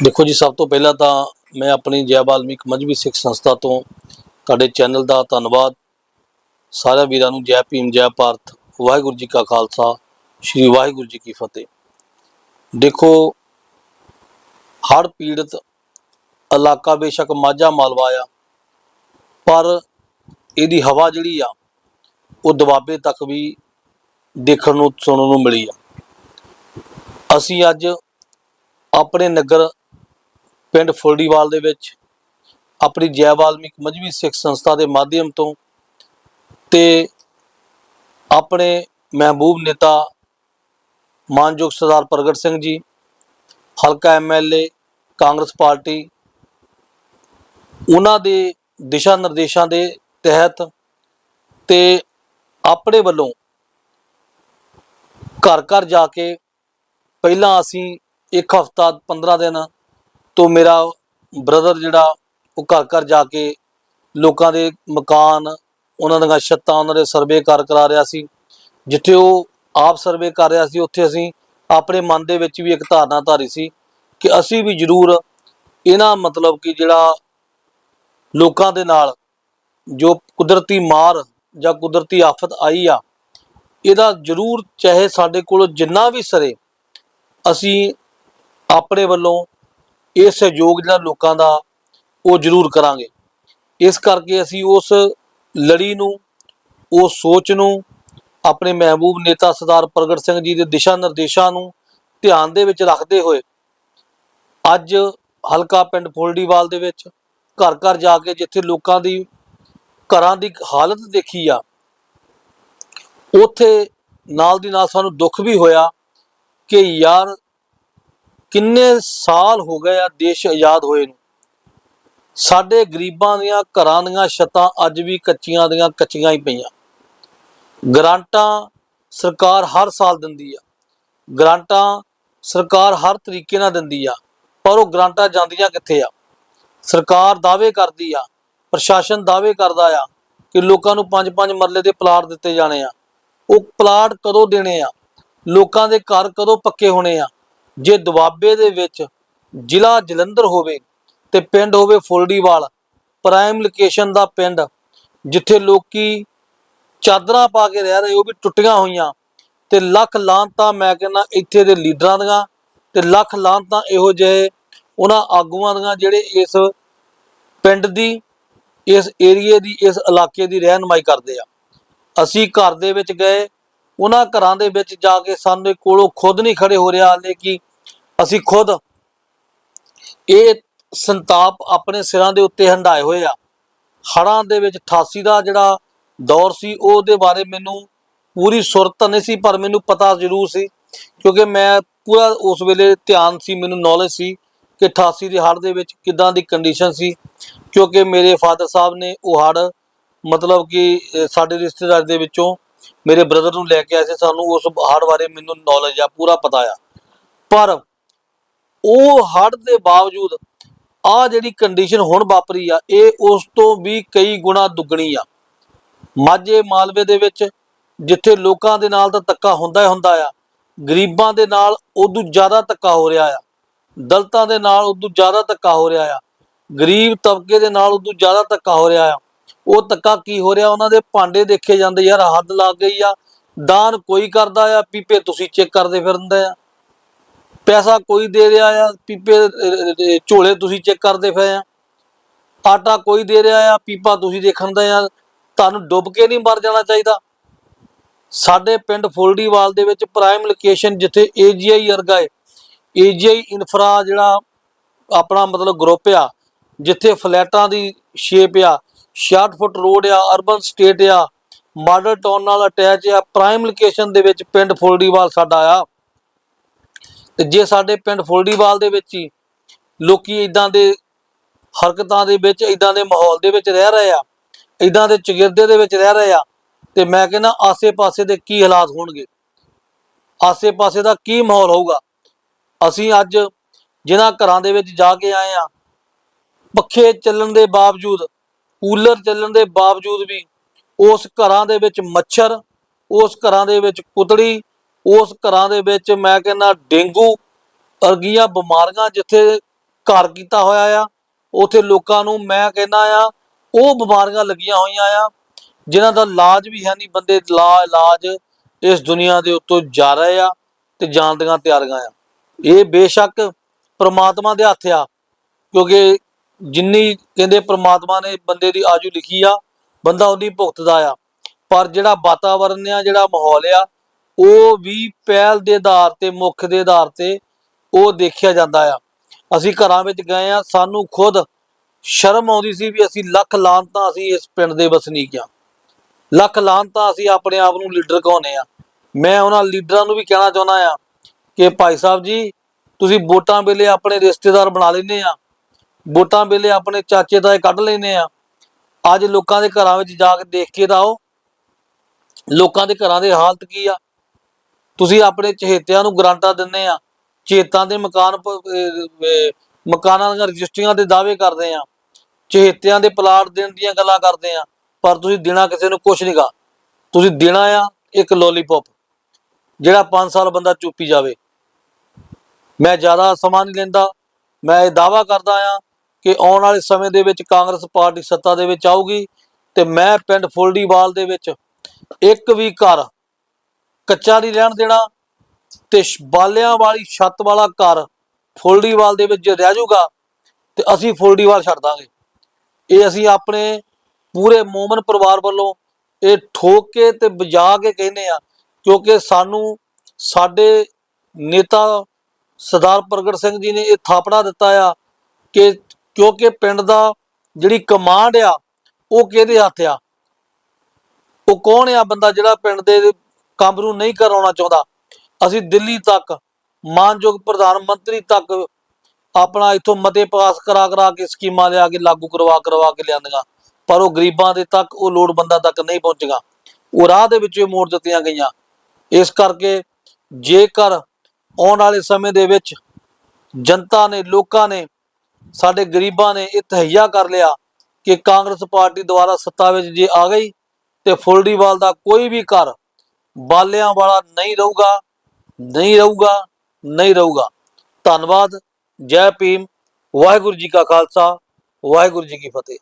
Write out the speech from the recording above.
ਦੇਖੋ ਜੀ, ਸਭ ਤੋਂ ਪਹਿਲਾਂ ਤਾਂ ਮੈਂ ਆਪਣੀ ਜੈ ਬਾਲਮੀਕ ਮਜਬੀ ਸਿੱਖ ਸੰਸਥਾ ਤੋਂ ਤੁਹਾਡੇ ਚੈਨਲ ਦਾ ਧੰਨਵਾਦ। ਸਾਰਿਆਂ ਵੀਰਾਂ ਨੂੰ ਜੈ ਭੀਮ, ਜੈ ਭਾਰਤ, ਵਾਹਿਗੁਰੂ ਜੀ ਕਾ ਖਾਲਸਾ, ਸ੍ਰੀ ਵਾਹਿਗੁਰੂ ਜੀ ਕੀ ਫਤਿਹ। ਦੇਖੋ ਹੜ੍ਹ ਪੀੜਤ ਇਲਾਕਾ ਬੇਸ਼ੱਕ ਮਾਝਾ ਮਾਲਵਾ ਆ, ਪਰ ਇਹਦੀ ਹਵਾ ਜਿਹੜੀ ਆ, ਉਹ ਦੁਆਬੇ ਤੱਕ ਵੀ ਦੇਖਣ ਨੂੰ, ਸੁਣਨ ਨੂੰ ਮਿਲੀ ਆ। ਅਸੀਂ ਅੱਜ ਆਪਣੇ ਨਗਰ ਪਿੰਡ ਫੁਲੜੀਵਾਲ ਦੇ ਵਿੱਚ ਆਪਣੀ ਜੈ ਵਾਲਮੀਕ ਮਜਬੀ ਸਿੱਖ ਸੰਸਥਾ ਦੇ ਮਾਧਿਅਮ ਤੋਂ ਤੇ ਆਪਣੇ ਮਹਿਬੂਬ ਨੇਤਾ ਮਾਨਯੋਗ ਸਰਦਾਰ ਪ੍ਰਗਟ ਸਿੰਘ ਜੀ, ਹਲਕਾ ਐਮਐਲਏ ਕਾਂਗਰਸ ਪਾਰਟੀ, ਉਹਨਾਂ ਦੇ ਦਿਸ਼ਾ ਨਿਰਦੇਸ਼ਾਂ ਦੇ ਤਹਿਤ ਤੇ ਆਪਣੇ ਵੱਲੋਂ ਘਰ ਘਰ ਜਾ ਕੇ ਪਹਿਲਾਂ ਅਸੀਂ ਇੱਕ ਹਫਤਾ 15 ਦਿਨ ਤੋਂ ਮੇਰਾ ਬ੍ਰਦਰ ਜਿਹੜਾ, ਉਹ ਘਰ ਘਰ ਜਾ ਕੇ ਲੋਕਾਂ ਦੇ ਮਕਾਨ, ਉਹਨਾਂ ਦੀਆਂ ਛੱਤਾਂ, ਉਹਨਾਂ ਦੇ ਸਰਵੇ ਕਰ ਕਰਾ ਰਿਹਾ ਸੀ। ਜਿੱਥੇ ਉਹ ਆਪ ਸਰਵੇ ਕਰ ਰਿਹਾ ਸੀ, ਉੱਥੇ ਅਸੀਂ ਆਪਣੇ ਮਨ ਦੇ ਵਿੱਚ ਵੀ ਇੱਕ ਧਾਰਨਾ ਧਾਰੀ ਸੀ ਕਿ ਅਸੀਂ ਵੀ ਜ਼ਰੂਰ ਇਹਨਾਂ ਮਤਲਬ ਕਿ ਜਿਹੜਾ ਲੋਕਾਂ ਦੇ ਨਾਲ ਜੋ ਕੁਦਰਤੀ ਮਾਰ ਜਾਂ ਕੁਦਰਤੀ ਆਫਤ ਆਈ ਆ, ਇਹਦਾ ਜ਼ਰੂਰ ਚਾਹੇ ਸਾਡੇ ਕੋਲ ਜਿੰਨਾ ਵੀ ਸਰੇ, ਅਸੀਂ ਆਪਣੇ ਵੱਲੋਂ ਇਹ ਸਹਿਯੋਗ ਜਿਹੜਾ ਲੋਕਾਂ ਦਾ ਉਹ ਜ਼ਰੂਰ ਕਰਾਂਗੇ। ਇਸ ਕਰਕੇ ਅਸੀਂ ਉਸ ਲੜੀ ਨੂੰ, ਉਸ ਸੋਚ ਨੂੰ, ਆਪਣੇ ਮਹਿਬੂਬ ਨੇਤਾ ਸਰਦਾਰ ਪ੍ਰਗਟ ਸਿੰਘ ਜੀ ਦੇ ਦਿਸ਼ਾ ਨਿਰਦੇਸ਼ਾਂ ਨੂੰ ਧਿਆਨ ਦੇ ਵਿੱਚ ਰੱਖਦੇ ਹੋਏ ਅੱਜ ਹਲਕਾ ਪਿੰਡ ਫੁਲੜੀਵਾਲ ਦੇ ਵਿੱਚ ਘਰ ਘਰ ਜਾ ਕੇ ਜਿੱਥੇ ਲੋਕਾਂ ਦੀ, ਘਰਾਂ ਦੀ ਹਾਲਤ ਦੇਖੀ ਆ, ਉੱਥੇ ਨਾਲ ਦੀ ਨਾਲ ਸਾਨੂੰ ਦੁੱਖ ਵੀ ਹੋਇਆ ਕਿ ਯਾਰ ਕਿੰਨੇ ਸਾਲ ਹੋ ਗਏ ਆ ਦੇਸ਼ ਆਜ਼ਾਦ ਹੋਏ ਨੂੰ? ਸਾਡੇ ਗਰੀਬਾਂ ਦੀਆਂ ਘਰਾਂ ਦੀਆਂ ਛੱਤਾਂ ਅੱਜ ਵੀ ਕੱਚੀਆਂ ਦੀਆਂ ਕੱਚੀਆਂ ਹੀ ਪਈਆਂ। ਗ੍ਰਾਂਟਾਂ ਸਰਕਾਰ ਹਰ ਸਾਲ ਦਿੰਦੀ ਆ। ਗ੍ਰਾਂਟਾਂ ਸਰਕਾਰ ਹਰ ਤਰੀਕੇ ਨਾਲ ਦਿੰਦੀ ਆ, ਪਰ ਉਹ ਗ੍ਰਾਂਟਾਂ ਜਾਂਦੀਆਂ ਕਿੱਥੇ ਆ? ਸਰਕਾਰ ਦਾਅਵੇ ਕਰਦੀ ਆ, ਪ੍ਰਸ਼ਾਸਨ ਦਾਅਵੇ ਕਰਦਾ ਆ ਕਿ ਲੋਕਾਂ ਨੂੰ ਪੰਜ ਪੰਜ ਮਰਲੇ ਦੇ ਪਲਾਟ ਦਿੱਤੇ ਜਾਣੇ ਆ। ਉਹ ਪਲਾਟ ਕਦੋਂ ਦੇਣੇ ਆ? ਲੋਕਾਂ ਦੇ ਘਰ ਕਦੋਂ ਪੱਕੇ ਹੋਣੇ ਆ? ਜੇ ਦੁਆਬੇ ਦੇ ਵਿੱਚ ਜ਼ਿਲ੍ਹਾ ਜਲੰਧਰ ਹੋਵੇ ਤੇ ਪਿੰਡ ਹੋਵੇ ਫੁਲੜੀਵਾਲ ਪ੍ਰਾਈਮ ਲੋਕੇਸ਼ਨ ਦਾ ਪਿੰਡ, ਜਿੱਥੇ ਲੋਕੀ ਚਾਦਰਾਂ ਪਾ ਕੇ ਰਹਿ ਰਹੇ, ਉਹ ਵੀ ਟੁੱਟੀਆਂ ਹੋਈਆਂ, ਤੇ ਲੱਖ ਲਾਂਤਾਂ ਮੈਂ ਕਹਿੰਦਾ ਇੱਥੇ ਦੇ ਲੀਡਰਾਂ ਦੀਆਂ, ਤੇ ਲੱਖ ਲਾਂਤਾਂ ਇਹੋ ਜਿਹੇ ਉਹਨਾਂ ਆਗੂਆਂ ਦੀਆਂ ਜਿਹੜੇ ਇਸ ਪਿੰਡ ਦੀ, ਇਸ ਏਰੀਏ ਦੀ, ਇਸ ਇਲਾਕੇ ਦੀ ਰਹਿਨਮਾਈ ਕਰਦੇ ਆ। ਅਸੀਂ ਘਰ ਦੇ ਵਿੱਚ ਗਏ, ਉਹਨਾਂ ਘਰਾਂ ਦੇ ਵਿੱਚ ਜਾ ਕੇ ਸਾਨੂੰ ਕੋਲੋਂ ਖੁਦ ਨਹੀਂ ਖੜੇ ਹੋ ਰਿਹਾ, ਹਾਲੇ ਕਿ ਅਸੀਂ ਖੁਦ ਇਹ ਸੰਤਾਪ ਆਪਣੇ ਸਿਰਾਂ ਦੇ ਉੱਤੇ ਹੰਡਾਏ ਹੋਏ ਆ। ਹੜਾਂ ਦੇ ਵਿੱਚ 88 ਦਾ ਜਿਹੜਾ ਦੌਰ ਸੀ, ਉਹਦੇ ਬਾਰੇ ਮੈਨੂੰ ਪੂਰੀ ਸੁਰਤ ਨਹੀਂ ਸੀ, ਪਰ ਮੈਨੂੰ ਪਤਾ ਜ਼ਰੂਰ ਸੀ, ਕਿਉਂਕਿ ਮੈਂ ਪੂਰਾ ਉਸ ਵੇਲੇ ਧਿਆਨ ਸੀ, ਮੈਨੂੰ ਨੌਲੇਜ ਸੀ ਕਿ 88 ਦੇ ਹੜ੍ਹ ਦੇ ਵਿੱਚ ਕਿੱਦਾਂ ਦੀ ਕੰਡੀਸ਼ਨ ਸੀ, ਕਿਉਂਕਿ ਮੇਰੇ ਫਾਦਰ ਸਾਹਿਬ ਨੇ ਉਹ ਹੜ੍ਹ ਮਤਲਬ ਕਿ ਸਾਡੇ ਰਿਸ਼ਤੇਦਾਰ ਦੇ ਵਿੱਚੋਂ ਮੇਰੇ ਬ੍ਰਦਰ ਨੂੰ ਲੈ ਕੇ ਆਏ ਸੀ, ਸਾਨੂੰ ਉਸ ਹੜ੍ਹ ਬਾਰੇ ਮੈਨੂੰ ਨੌਲੇਜ ਆ, ਪੂਰਾ ਪਤਾ ਆ। ਪਰ ਉਹ ਹੜ੍ਹ ਦੇ ਬਾਵਜੂਦ ਆ ਜਿਹੜੀ ਕੰਡੀਸ਼ਨ ਹੁਣ ਵਾਪਰੀ ਆ, ਇਹ ਉਸ ਤੋਂ ਵੀ ਕਈ ਗੁਣਾ ਦੁੱਗਣੀ ਆ। ਮਾਝੇ ਮਾਲਵੇ ਦੇ ਵਿੱਚ ਜਿੱਥੇ ਲੋਕਾਂ ਦੇ ਨਾਲ ਤਾਂ ਧੱਕਾ ਹੁੰਦਾ ਹੀ ਹੁੰਦਾ ਆ, ਗਰੀਬਾਂ ਦੇ ਨਾਲ ਉਦੋਂ ਜ਼ਿਆਦਾ ਧੱਕਾ ਹੋ ਰਿਹਾ ਆ, ਦਲਤਾਂ ਦੇ ਨਾਲ ਉਦੋਂ ਜ਼ਿਆਦਾ ਧੱਕਾ ਹੋ ਰਿਹਾ ਆ, ਗਰੀਬ ਤਬਕੇ ਦੇ ਨਾਲ ਉਦੋਂ ਜ਼ਿਆਦਾ ਧੱਕਾ ਹੋ ਰਿਹਾ ਆ। ਉਹ ਧੱਕਾ ਕੀ ਹੋ ਰਿਹਾ, ਉਹਨਾਂ ਦੇ ਭਾਂਡੇ ਦੇਖੇ ਜਾਂਦੇ, ਯਾਰ ਹੱਦ ਲੱਗ ਗਈ ਆ, ਦਾਨ ਕੋਈ ਕਰਦਾ ਆ, ਪੀਪੇ ਤੁਸੀਂ ਚੈੱਕ ਕਰਦੇ ਫਿਰਦੇ ਆ। ਪੈਸਾ ਕੋਈ ਦੇ ਰਿਹਾ ਆ, ਪੀਪੇ ਝੋਲੇ ਤੁਸੀਂ ਚੈੱਕ ਕਰਦੇ ਪਏ ਆ। ਆਟਾ ਕੋਈ ਦੇ ਰਿਹਾ ਆ, ਪੀਪਾ ਤੁਸੀਂ ਦੇਖਣ ਦਾ ਆ। ਤੁਹਾਨੂੰ ਡੁੱਬ ਕੇ ਨਹੀਂ ਮਰ ਜਾਣਾ ਚਾਹੀਦਾ। ਸਾਡੇ ਪਿੰਡ ਫੁਲੜੀਵਾਲ ਦੇ ਵਿੱਚ ਪ੍ਰਾਈਮ ਲੋਕੇਸ਼ਨ ਜਿੱਥੇ ਏਜੀਆਈ ਵਰਗਾ ਹੈ। ਏਜੀਆਈ ਇਨਫਰਾ ਜਿਹੜਾ ਆਪਣਾ ਮਤਲਬ ਗਰੁੱਪ ਆ, ਜਿੱਥੇ ਫਲੈਟਾਂ ਦੀ ਸ਼ੇਪ ਆ 66 ਫੁੱਟ ਰੋਡ ਆ ਅਰਬਨ ਸਟੇਟ ਆ। ਮਾਡਲ ਟਾਊਨ ਨਾਲ ਅਟੈਚ ਆ। ਪ੍ਰਾਈਮ ਲੋਕੇਸ਼ਨ ਦੇ ਵਿੱਚ ਪਿੰਡ ਫੁਲੜੀਵਾਲ ਸਾਡਾ ਆ। ਤੇ ਜੇ ਸਾਡੇ ਪਿੰਡ ਫੁਲੜੀਵਾਲ ਦੇ ਵਿੱਚ ਹੀ ਲੋਕੀ ਇਦਾਂ ਦੇ ਹਰਕਤਾਂ ਦੇ ਵਿੱਚ ਇਦਾਂ ਦੇ ਮਾਹੌਲ ਦੇ ਵਿੱਚ ਰਹਿ ਰਹੇ ਆ ਇਦਾਂ ਦੇ ਚਗਿਰਦੇ ਦੇ ਵਿੱਚ ਰਹਿ ਰਹੇ ਆ, ਤੇ ਮੈਂ ਕਹਿੰਦਾ ਆਸੇ-ਪਾਸੇ ਦੇ ਕੀ ਹਾਲਾਤ ਹੋਣਗੇ? ਆਸੇ-ਪਾਸੇ ਦਾ ਕੀ ਮਾਹੌਲ ਹੋਊਗਾ? ਅਸੀਂ ਅੱਜ ਜਿਨ੍ਹਾਂ ਘਰਾਂ ਦੇ ਵਿੱਚ ਜਾ ਕੇ ਆਏ ਆ, ਪੱਖੇ ਚੱਲਣ ਦੇ ਬਾਵਜੂਦ, ਕੂਲਰ ਚੱਲਣ ਦੇ ਬਾਵਜੂਦ ਵੀ ਉਸ ਘਰਾਂ ਦੇ ਵਿੱਚ ਮੱਛਰ, ਉਸ ਘਰਾਂ ਦੇ ਵਿੱਚ ਕੁਤੜੀ ਉਸ ਘਰਾਂ ਦੇ ਵਿੱਚ ਮੈਂ ਕਹਿੰਦਾ ਡੇਂਗੂ ਵਰਗੀਆਂ ਬਿਮਾਰੀਆਂ ਜਿੱਥੇ ਘਰ ਕੀਤਾ ਹੋਇਆ ਆ, ਉਥੇ ਲੋਕਾਂ ਨੂੰ ਮੈਂ ਕਹਿੰਦਾ ਆ, ਉਹ ਬਿਮਾਰੀਆਂ ਲੱਗੀਆਂ ਹੋਈਆਂ ਆ, ਜਿਨ੍ਹਾਂ ਦਾ ਇਲਾਜ ਵੀ ਹੈ ਨਹੀਂ, ਬੰਦੇ ਲਾ ਇਲਾਜ ਇਸ ਦੁਨੀਆ ਦੇ ਉੱਤੋਂ ਜਾ ਰਹੇ ਆ ਤੇ ਜਾਣ ਦੀਆਂ ਤਿਆਰੀਆਂ ਆ। ਇਹ ਬੇਸ਼ੱਕ ਪ੍ਰਮਾਤਮਾ ਦੇ ਹੱਥ ਆ, ਕਿਉਂਕਿ ਜਿੰਨੀ ਕਹਿੰਦੇ ਪ੍ਰਮਾਤਮਾ ਨੇ ਬੰਦੇ ਦੀ ਆਜੂ ਲਿਖੀ ਆ, ਬੰਦਾ ਉਹਦੀ ਭੁਗਤਦਾ ਆ। ਪਰ ਜਿਹੜਾ ਵਾਤਾਵਰਨ ਆ, ਜਿਹੜਾ ਮਾਹੌਲ ਆ ਉਹ ਵੀ ਪਹਿਲ ਦੇ ਆਧਾਰ ਤੇ, ਮੁੱਖ ਦੇ ਆਧਾਰ ਤੇ ਉਹ ਦੇਖਿਆ ਜਾਂਦਾ ਆ। ਅਸੀਂ ਘਰਾਂ ਵਿੱਚ ਗਏ ਆ, ਸਾਨੂੰ ਖੁਦ ਸ਼ਰਮ ਆਉਂਦੀ ਸੀ ਵੀ ਅਸੀਂ ਲੱਖ ਲਾਂਤਾਂ ਅਸੀਂ ਇਸ ਪਿੰਡ ਦੇ ਵਸਨੀਕ ਆ। ਲੱਖ ਲਾਂਤਾਂ ਅਸੀਂ ਆਪਣੇ ਆਪ ਨੂੰ ਲੀਡਰ ਕਹਾਉਂਦੇ ਆ। ਮੈਂ ਉਹਨਾਂ ਲੀਡਰਾਂ ਨੂੰ ਵੀ ਕਹਿਣਾ ਚਾਹੁੰਦਾ ਆ ਕਿ ਭਾਈ ਸਾਹਿਬ ਜੀ, ਤੁਸੀਂ ਵੋਟਾਂ ਵੇਲੇ ਆਪਣੇ ਰਿਸ਼ਤੇਦਾਰ ਬਣਾ ਲੈਂਦੇ ਆ। ਵੋਟਾਂ ਵੇਲੇ ਆਪਣੇ ਚਾਚੇ ਤਾਏ ਕੱਢ ਲੈਂਦੇ ਆ। ਅੱਜ ਲੋਕਾਂ ਦੇ ਘਰਾਂ ਵਿੱਚ ਜਾ ਕੇ ਦੇਖ ਕੇ ਤਾਂ ਆਓ। ਲੋਕਾਂ ਦੇ ਘਰਾਂ ਦੇ ਹਾਲਤ ਕੀ ਆ? ਤੁਸੀਂ ਆਪਣੇ ਚਹੇਤਿਆਂ ਨੂੰ ਗਰਾਂਟਾਂ ਦਿੰਦੇ ਆ ਚੇਤਾਂ ਦੇ ਮਕਾਨ ਮਕਾਨਾਂ ਦੀਆਂ ਰਜਿਸਟਰੀਆਂ ਦੇ ਦਾਅਵੇ ਕਰਦੇ ਆ, ਚਹੇਤਿਆਂ ਦੇ ਪਲਾਟ ਦੇਣ ਦੀਆਂ ਗੱਲਾਂ ਕਰਦੇ ਆ, ਪਰ ਤੁਸੀਂ ਦੇਣਾ ਕਿਸੇ ਨੂੰ ਕੁਝ ਨਹੀਂਗਾ ਤੁਸੀਂ ਦੇਣਾ ਆ ਇੱਕ ਲੋਲੀਪੌਪ ਜਿਹੜਾ 5 ਸਾਲ ਬੰਦਾ ਚੁੱਪੀ ਜਾਵੇ। ਮੈਂ ਜ਼ਿਆਦਾ ਸਮਾਂ ਨਹੀਂ ਲੈਂਦਾ, ਮੈਂ ਇਹ ਦਾਵਾ ਕਰਦਾ ਆ ਕਿ ਆਉਣ ਵਾਲੇ ਸਮੇਂ ਦੇ ਵਿੱਚ ਕਾਂਗਰਸ ਪਾਰਟੀ ਸੱਤਾ ਦੇ ਵਿੱਚ ਆਊਗੀ ਤੇ ਮੈਂ ਪਿੰਡ ਫੁੱਲੜੀਵਾਲ ਦੇ ਵਿੱਚ ਇੱਕ ਵੀ ਘਰ ਕੱਚਾ ਨਹੀਂ ਰਹਿਣ ਦੇਣਾ ਤੇ ਬਾਲਿਆਂ ਵਾਲੀ ਛੱਤ ਵਾਲਾ ਘਰ ਫੁੱਲੜੀਵਾਲ ਦੇ ਵਿੱਚ ਜੇ ਰਹਿ ਜਾਊਗਾ ਤੇ ਅਸੀਂ ਫੁੱਲੜੀਵਾਲ ਛੱਡ ਦਾਂਗੇ। ਇਹ ਅਸੀਂ ਆਪਣੇ ਪੂਰੇ ਮੋਮਨ ਪਰਿਵਾਰ ਵੱਲੋਂ ਇਹ ਠੋਕ ਕੇ ਤੇ ਵਜਾ ਕੇ ਕਹਿੰਦੇ ਆ ਕਿਉਂਕਿ ਸਾਨੂੰ ਸਾਡੇ ਨੇਤਾ ਸਰਦਾਰ ਪ੍ਰਗਟ ਸਿੰਘ ਜੀ ਨੇ ਇਹ ਥਾਪੜਾ ਦਿੱਤਾ ਆ ਕਿ ਕਿਉਂਕਿ ਪਿੰਡ ਦਾ ਜਿਹੜੀ ਕਮਾਂਡ ਆ, ਉਹ ਕਿਹਦੇ ਹੱਥ ਆ? ਉਹ ਕੌਣ ਆ ਬੰਦਾ ਜਿਹੜਾ ਪਿੰਡ ਦੇ ਕੰਮ ਨੂੰ ਨਹੀਂ ਕਰਾਉਣਾ ਚਾਹੁੰਦਾ। ਅਸੀਂ ਦਿੱਲੀ ਤੱਕ, ਮਾਨਯੋਗ ਪ੍ਰਧਾਨ ਮੰਤਰੀ ਤੱਕ ਆਪਣਾ ਇਥੋਂ ਮਤੇ ਪਾਸ ਕਰਾ ਕਰਾ ਕੇ ਸਕੀਮਾਂ ਲਿਆ ਕੇ ਲਾਗੂ ਕਰਵਾ ਕਰਵਾ ਕੇ ਲਿਆਂਦੀਆਂ। ਪਰ ਉਹ ਗਰੀਬਾਂ ਦੇ ਤੱਕ, ਉਹ ਲੋੜਵੰਦਾਂ ਤੱਕ ਨਹੀਂ ਪਹੁੰਚੀਆਂ। ਉਹ ਰਾਹ ਦੇ ਵਿੱਚ ਮੋੜ ਦਿੱਤੀਆਂ ਗਈਆਂ। ਇਸ ਕਰਕੇ ਜੇਕਰ ਆਉਣ ਵਾਲੇ ਸਮੇਂ ਦੇ ਵਿੱਚ ਜਨਤਾ ਨੇ, ਲੋਕਾਂ ਨੇ, ਸਾਡੇ ਗਰੀਬਾਂ ਨੇ ਇਹ ਤਹਈਆ ਕਰ ਲਿਆ ਕਿ ਕਾਂਗਰਸ ਪਾਰਟੀ ਦੁਆਰਾ ਸੱਤਾ ਵਿੱਚ ਜੇ ਆ ਗਈ ਤੇ ਫੁੱਲੜੀਵਾਲ ਦਾ ਕੋਈ ਵੀ ਘਰ ਬਾਲਿਆਂ ਵਾਲਾ ਨਹੀਂ ਰਹੂਗਾ ਨਹੀਂ ਰਹੂਗਾ ਨਹੀਂ ਰਹੂਗਾ। ਧੰਨਵਾਦ, ਜੈ ਭੀਮ, ਵਾਹਿਗੁਰੂ ਜੀ ਕਾ ਖਾਲਸਾ, ਵਾਹਿਗੁਰੂ ਜੀ ਕੀ ਫਤਿਹ।